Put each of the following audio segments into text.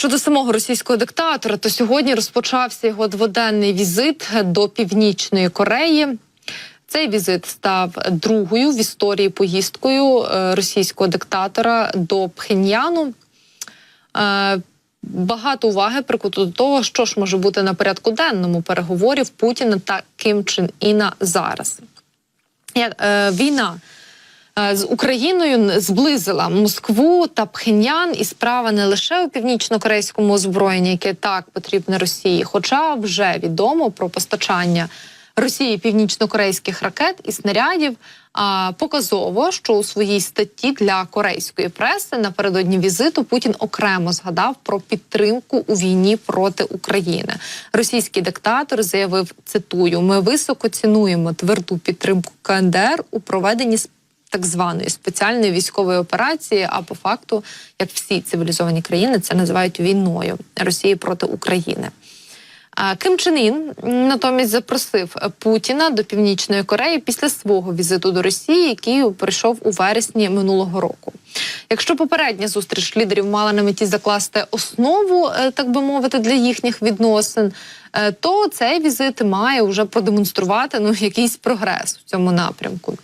щодо самого російського диктатора, то сьогодні розпочався його дводенний візит до Північної Кореї. Цей візит став другою в історії поїздкою е, російського диктатора до Пхеньяну. Е, Багато уваги прикуто до того, що ж може бути на порядку денному переговорів Путіна та Ким Чен Іна зараз. Е, війна з Україною зблизила Москву та Пхеньян, і справа не лише у північно-корейському озброєнні, яке так потрібне Росії, хоча вже відомо про постачання Росії північно-корейських ракет і снарядів. А показово, що у своїй статті для корейської преси напередодні візиту Путін окремо згадав про підтримку у війні проти України. Російський диктатор заявив: цитую: ми високо цінуємо тверду підтримку КНДР у проведенні с- так званої спеціальної військової операції. А по факту, як всі цивілізовані країни, це називають війною Росії проти України. Ким Чен Ін натомість запросив Путіна до Північної Кореї після свого візиту до Росії, який прийшов у вересні минулого року. Якщо попередня зустріч лідерів мала на меті закласти основу, е, так би мовити, для їхніх відносин, е, то цей візит має вже продемонструвати ну якийсь прогрес в цьому напрямку.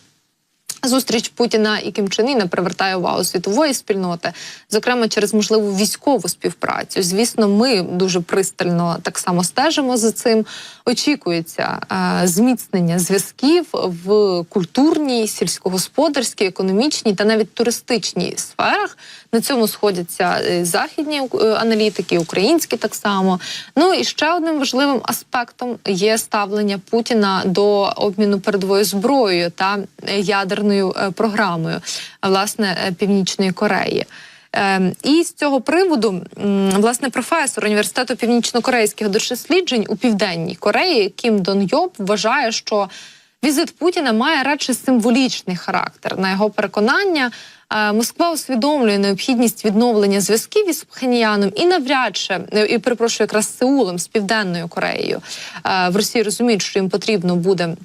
Зустріч Путіна і Кім Чен Іна привертає увагу світової спільноти, зокрема через можливу військову співпрацю. Звісно, ми дуже пристально так само стежимо за цим. Очікується е, зміцнення зв'язків в культурній, сільськогосподарській, економічній та навіть туристичній сферах. На цьому сходяться е, західні е, аналітики, українські так само. Ну і ще одним важливим аспектом є ставлення Путіна до обміну передовою зброєю та е, ядерною е, програмою власне е, Північної Кореї. Ем, І з цього приводу, власне, професор університету північно-корейських досліджень у південній Кореї Кім Дон Йоп вважає, що візит Путіна має радше символічний характер. На його переконання, е, Москва усвідомлює необхідність відновлення зв'язків із Пхеньяном і навряд чи е, і перепрошую якраз Сеулом з південною Кореєю. Е, В Росії розуміють, що їм потрібно буде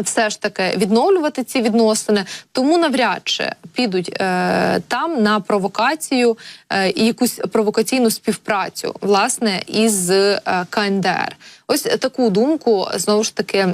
все ж таки відновлювати ці відносини, тому навряд чи підуть е, там на провокацію е, і якусь провокаційну співпрацю власне із е, КНДР. Ось таку думку знову ж таки.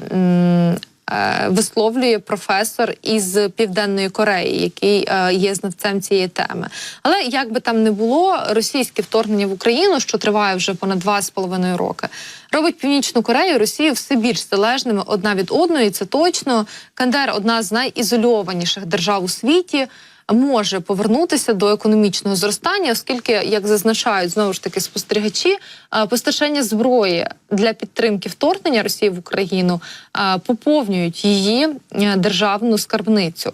Е, Висловлює професор із південної Кореї, який е, є знавцем цієї теми. Але як би там не було, російське вторгнення в Україну, що триває вже понад два з половиною роки, робить північну Корею Росію все більш залежними одна від одної. Це точно Кандер одна з найізольованіших держав у світі. Може повернутися до економічного зростання, оскільки, як зазначають знову ж таки спостерігачі, е, постачання зброї для підтримки вторгнення Росії в Україну е, поповнюють її е, державну скарбницю.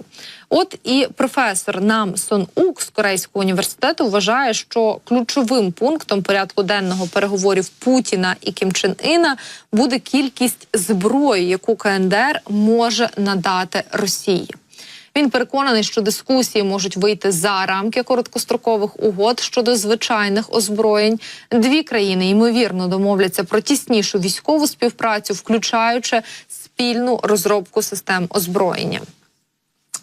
От і професор Нам Сон Ук з Корейського університету вважає, що ключовим пунктом порядку денного переговорів Путіна і Кім Чен Іна буде кількість зброї, яку КНДР може надати Росії. Він переконаний, що дискусії можуть вийти за рамки короткострокових угод щодо звичайних озброєнь. Дві країни ймовірно домовляться про тіснішу військову співпрацю, включаючи спільну розробку систем озброєння.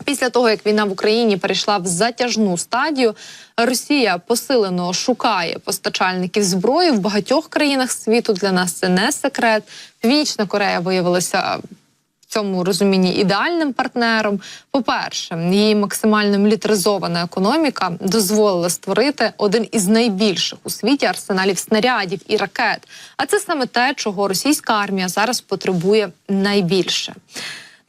Після того, як війна в Україні перейшла в затяжну стадію, Росія посилено шукає постачальників зброї в багатьох країнах світу. Для нас це не секрет. Північна Корея виявилася цьому розумінні ідеальним партнером. По-перше, її максимально мілітаризована економіка дозволила створити один із найбільших у світі арсеналів снарядів і ракет. А це саме те, чого російська армія зараз потребує найбільше.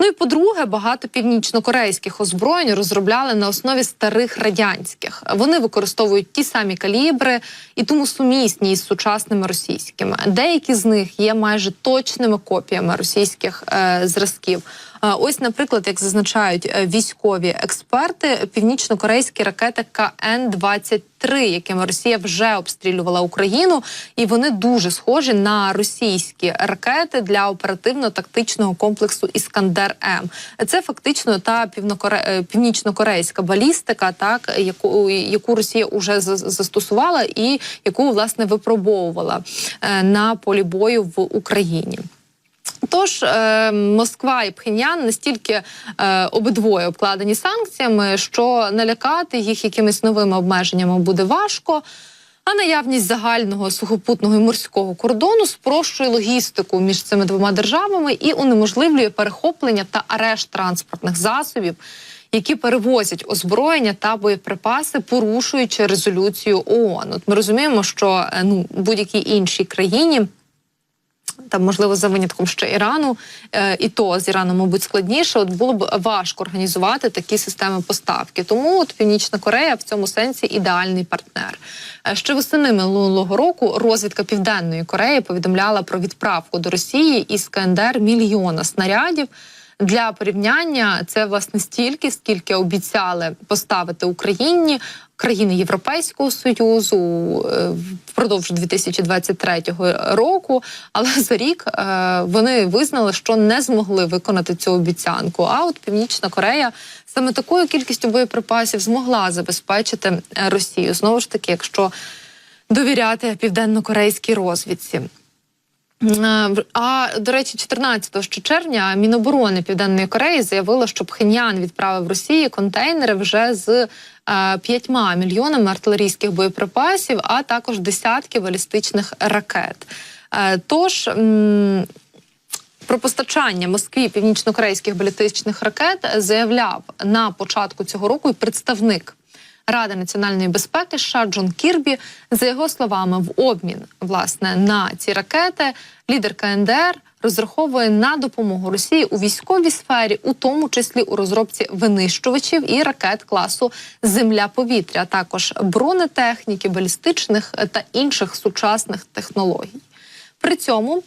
Ну і по-друге, багато північно-корейських озброєнь розробляли на основі старих радянських. Вони використовують ті самі калібри і тому сумісні із сучасними російськими. Деякі з них є майже точними копіями російських е, зразків. Ось, наприклад, як зазначають е, військові експерти, північно-корейські ракети КН-23, якими Росія вже обстрілювала Україну, і вони дуже схожі на російські ракети для оперативно-тактичного комплексу Іскандер М. Це фактично та е, північно-корейська балістика, так яку, яку Росія за- застосувала і яку власне випробовувала е, на полі бою в Україні. Тож е, Москва і Пхеньян настільки е, обидвоє обкладені санкціями, що налякати їх якимись новими обмеженнями буде важко. А наявність загального сухопутного і морського кордону спрощує логістику між цими двома державами і унеможливлює перехоплення та арешт транспортних засобів, які перевозять озброєння та боєприпаси, порушуючи резолюцію ООН. От ми розуміємо, що е, ну будь-якій іншій країні. Там, можливо, за винятком ще Ірану, е, і то з Іраном, мабуть, складніше. От було б важко організувати такі системи поставки. Тому от Північна Корея в цьому сенсі ідеальний партнер. Е, Ще восени минулого року розвідка Південної Кореї повідомляла про відправку до Росії із КНДР мільйона снарядів. Для порівняння це власне стільки, скільки обіцяли поставити Україні країни Європейського союзу е, впродовж 2023 року. Але за рік е, вони визнали, що не змогли виконати цю обіцянку. А от Північна Корея саме такою кількістю боєприпасів змогла забезпечити е, Росію. Знову ж таки, якщо довіряти південно-корейській розвідці. Е, А до речі, 14 ще червня Міноборони Південної Кореї заявило, що Пхеньян відправив Росії контейнери вже з е, п'ятьма мільйонами артилерійських боєприпасів, а також десятки балістичних ракет. Е, Тож про постачання Москві північно-корейських балістичних ракет заявляв на початку цього року і представник Ради національної безпеки США Джон Кірбі. За його словами, в обмін власне на ці ракети лідер КНДР розраховує на допомогу Росії у військовій сфері, у тому числі у розробці винищувачів і ракет класу Земля-повітря, а також бронетехніки, балістичних та інших сучасних технологій. При цьому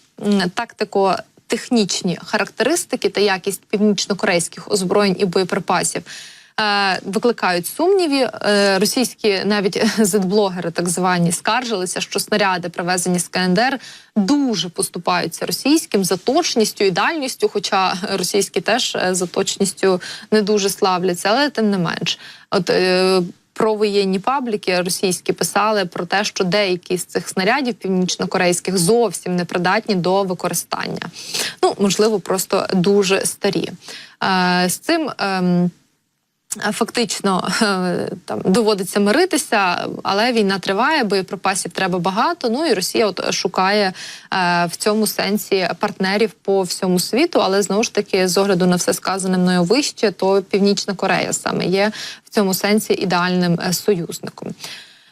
тактико. Технічні характеристики та якість північно-корейських озброєнь і боєприпасів викликають сумніві. Е, російські навіть зетблогери, так звані, скаржилися, що снаряди, привезені з КНДР, дуже поступаються російським за точністю і дальністю. Хоча російські теж е, за точністю не дуже славляться, але тим не менш, от. Е, про воєнні пабліки російські писали про те, що деякі з цих снарядів північно-корейських зовсім не придатні до використання. Ну можливо, просто дуже старі. Е, з цим. ем, Фактично е, там доводиться миритися, але війна триває, боєприпасів треба багато. Ну і Росія от шукає е, в цьому сенсі партнерів по всьому світу. Але знову ж таки, з огляду на все сказане мною вище, то Північна Корея саме є в цьому сенсі ідеальним е, союзником.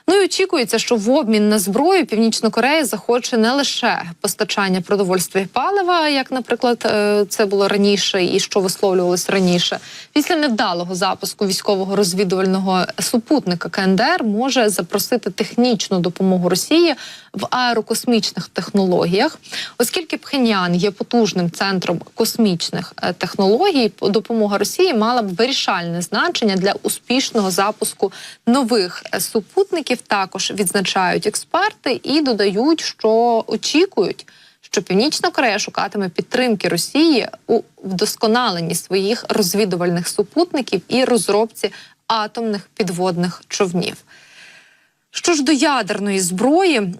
Ну і очікується, що в обмін на зброю Північна Корея захоче не лише постачання продовольства і палива, як, наприклад, е, це було раніше, і що висловлювалось раніше. Після невдалого запуску військового розвідувального супутника КНДР може запросити технічну допомогу Росії в аерокосмічних технологіях, оскільки Пхеньян є потужним центром космічних е, технологій, допомога Росії мала б вирішальне значення для успішного запуску нових е, супутників. Також відзначають експерти і додають, що очікують. Що Північна Корея шукатиме підтримки Росії у вдосконаленні своїх розвідувальних супутників і розробці атомних підводних човнів. Що ж до ядерної зброї,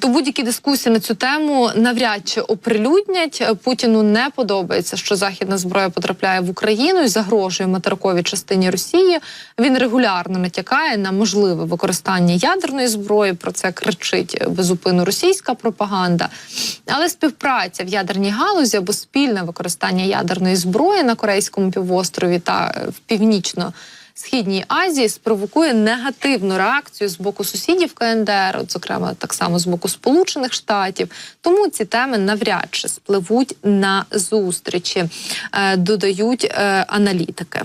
то будь-які дискусії на цю тему навряд чи оприлюднять. Путіну не подобається, що західна зброя потрапляє в Україну і загрожує материковій частині Росії. Він регулярно натякає на можливе використання ядерної зброї. Про це кричить безупину російська пропаганда. Але співпраця в ядерній галузі або спільне використання ядерної зброї на Корейському півострові та в північно. Східній Азії спровокує негативну реакцію з боку сусідів КНДР, от, зокрема так само з боку Сполучених Штатів. Тому ці теми навряд чи спливуть на зустрічі, е, додають е, аналітики.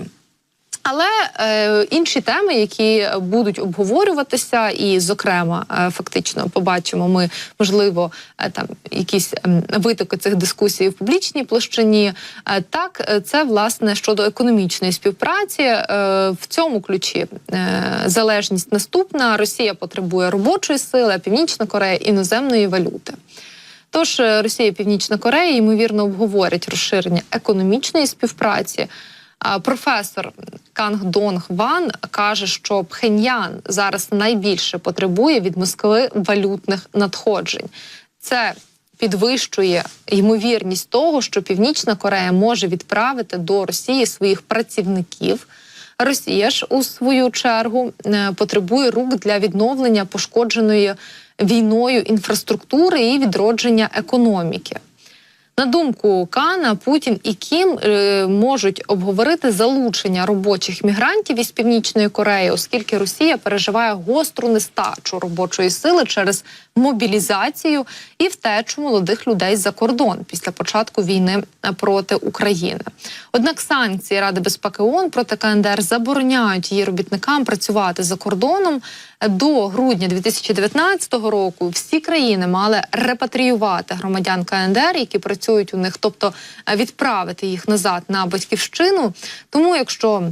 Але е, інші теми, які будуть обговорюватися, і, зокрема, е, фактично побачимо ми, можливо, е, там якісь е, витоки цих дискусій в публічній площині. Е, так, е, це власне щодо економічної співпраці. Е, в цьому ключі е, залежність наступна: Росія потребує робочої сили, а Північна Корея іноземної валюти. Тож е, Росія і Північна Корея ймовірно обговорять розширення економічної співпраці. Професор Канг Донг Ван каже, що Пхеньян зараз найбільше потребує від Москви валютних надходжень. Це підвищує ймовірність того, що Північна Корея може відправити до Росії своїх працівників. Росія ж у свою чергу е, потребує рук для відновлення пошкодженої війною інфраструктури і відродження економіки. На думку Кана, Путін і Кім е, можуть обговорити залучення робочих мігрантів із північної Кореї, оскільки Росія переживає гостру нестачу робочої сили через мобілізацію і втечу молодих людей за кордон після початку війни проти України. Однак санкції Ради безпеки ООН проти КНДР забороняють її робітникам працювати за кордоном. До грудня 2019 року всі країни мали репатріювати громадян КНДР, які працюють у них, тобто е, відправити їх назад на батьківщину. Тому, якщо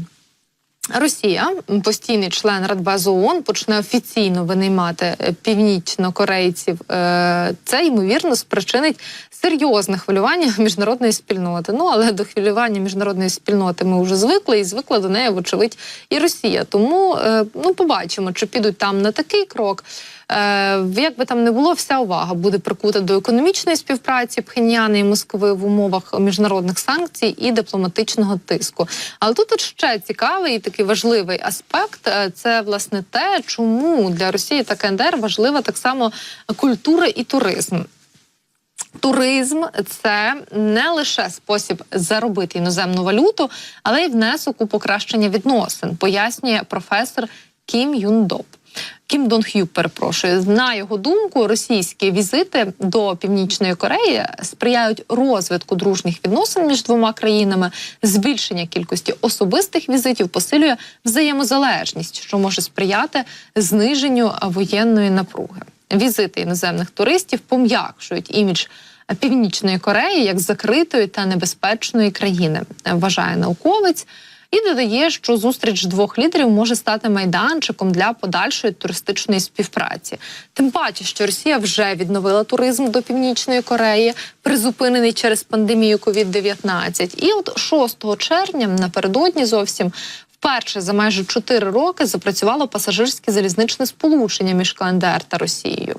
Росія, постійний член Радбезу ООН, почне офіційно винаймати е, північнокорейців. е, Це ймовірно спричинить серйозне хвилювання міжнародної спільноти. Ну але до хвилювання міжнародної спільноти ми вже звикли, і звикла до неї, вочевидь, і Росія. Тому ну побачимо, чи підуть там на такий крок. Е, як би там не було, вся увага буде прикута до економічної співпраці Пхеньяна і Москви в умовах міжнародних санкцій і дипломатичного тиску. Але тут ще цікавий і такий важливий аспект е, це власне те, чому для Росії та КНДР важлива так само культура і туризм. Туризм це не лише спосіб заробити іноземну валюту, але й внесок у покращення відносин, пояснює професор Кім Юн Доп. Кім Дон Х'ю, перепрошую, на його думку, російські візити до північної Кореї сприяють розвитку дружніх відносин між двома країнами. Збільшення кількості особистих візитів посилює взаємозалежність, що може сприяти зниженню воєнної напруги. Візити іноземних туристів пом'якшують імідж Північної Кореї як закритої та небезпечної країни, вважає науковець. І додає, що зустріч двох лідерів може стати майданчиком для подальшої туристичної співпраці. Тим паче, що Росія вже відновила туризм до північної Кореї, призупинений через пандемію COVID-19. І от 6 червня напередодні зовсім. Вперше за майже 4 роки запрацювало пасажирське залізничне сполучення між КНДР та Росією.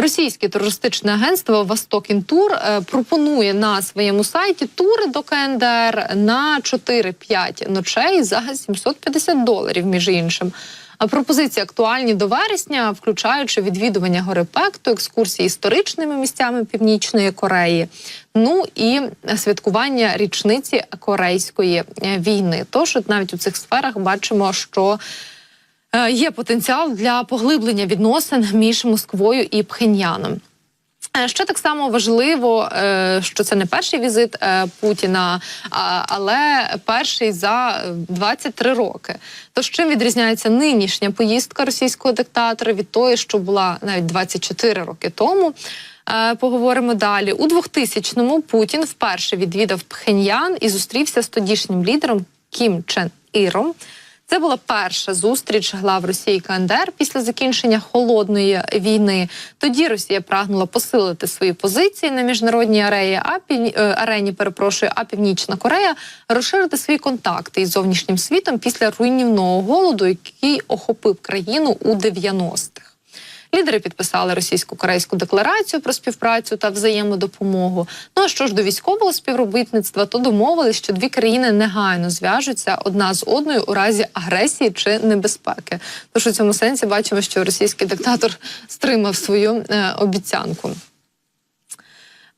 Російське туристичне агентство Востокінтур е, пропонує на своєму сайті тури до КНДР на 4-5 ночей за 750 доларів, між іншим. А пропозиції актуальні до вересня, включаючи відвідування гори Пекту, екскурсії історичними місцями Північної Кореї, ну і святкування річниці Корейської е, війни. Тож навіть у цих сферах бачимо, що є потенціал для поглиблення відносин між Москвою і Пхеньяном. Е, Що так само важливо, е, що це не перший візит е, Путіна, але перший за 23 роки. То чим відрізняється нинішня поїздка російського диктатора від тої, що була навіть 24 роки тому? Е, Поговоримо далі. У 2000-му Путін вперше відвідав Пхеньян і зустрівся з тодішнім лідером Кім Чен Іром. Це була перша зустріч глав Росії КНДР після закінчення холодної війни. Тоді Росія прагнула посилити свої позиції на міжнародній арені, а е, арені, перепрошую, а Північна Корея розширити свої контакти із зовнішнім світом після руйнівного голоду, який охопив країну у 90-х. Лідери підписали російсько-корейську декларацію про співпрацю та взаємодопомогу. Ну а що ж до військового співробітництва, то домовились, що дві країни негайно зв'яжуться одна з одною у разі агресії чи небезпеки. Тож у цьому сенсі бачимо, що російський диктатор стримав свою е, обіцянку.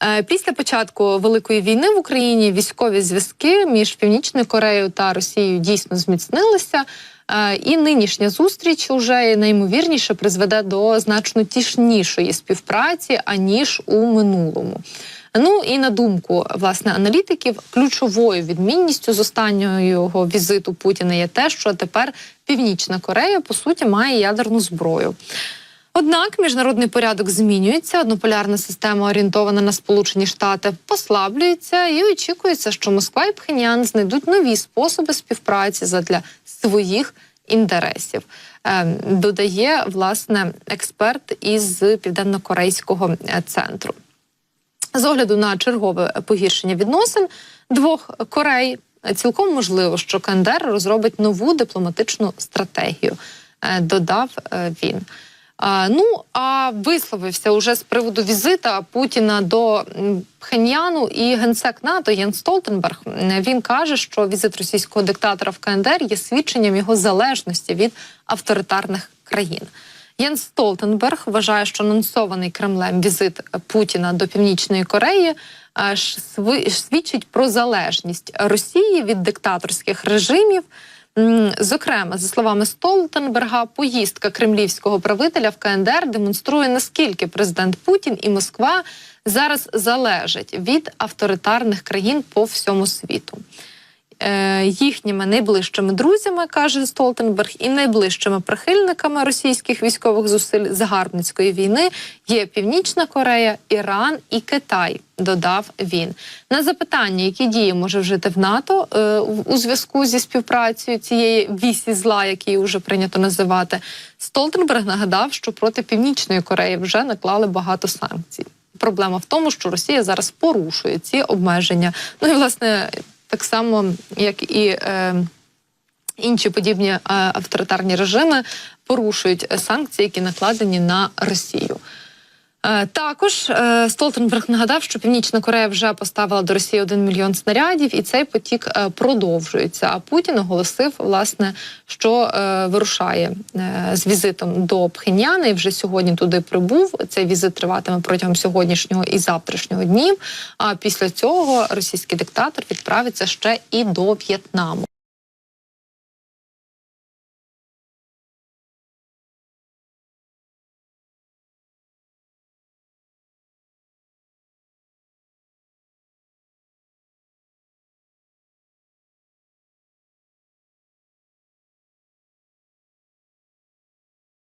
Е, Після початку великої війни в Україні військові зв'язки між Північною Кореєю та Росією дійсно зміцнилися. І нинішня зустріч уже наймовірніше призведе до значно тішнішої співпраці аніж у минулому. Ну і на думку власне аналітиків, ключовою відмінністю з останнього візиту Путіна є те, що тепер Північна Корея по суті має ядерну зброю. Однак міжнародний порядок змінюється. Однополярна система, орієнтована на Сполучені Штати, послаблюється і очікується, що Москва і Пхеньян знайдуть нові способи співпраці задля своїх інтересів. Ем, Додає власне експерт із південно-корейського е, центру. З огляду на чергове погіршення відносин двох Корей, цілком можливо, що КНДР розробить нову дипломатичну стратегію, е, додав е, він. Ну а висловився уже з приводу візита Путіна до Пхеньяну і генсек НАТО Єн Столтенберг. Він каже, що візит російського диктатора в КНДР є свідченням його залежності від авторитарних країн. Єн Столтенберг вважає, що анонсований Кремлем візит Путіна до Північної Кореї свідчить про залежність Росії від диктаторських режимів. Зокрема, за словами Столтенберга, поїздка кремлівського правителя в КНДР демонструє наскільки президент Путін і Москва зараз залежать від авторитарних країн по всьому світу. Е, їхніми найближчими друзями, каже Столтенберг, і найближчими прихильниками російських військових зусиль загарбницької війни є Північна Корея, Іран і Китай. Додав він на запитання, які дії може вжити в НАТО е, у зв'язку зі співпрацею цієї вісі зла, як її вже прийнято називати. Столтенберг нагадав, що проти Північної Кореї вже наклали багато санкцій. Проблема в тому, що Росія зараз порушує ці обмеження. Ну і власне так само, як і е, інші подібні е, авторитарні режими, порушують е, санкції, які накладені на Росію. Е, Також е, Столтенберг нагадав, що Північна Корея вже поставила до Росії один мільйон снарядів, і цей потік е, продовжується. А Путін оголосив, власне, що вирушає з візитом до Пхеньяна і вже сьогодні туди прибув. Цей візит триватиме протягом сьогоднішнього і завтрашнього днів. А після цього російський диктатор відправиться ще і до В'єтнаму.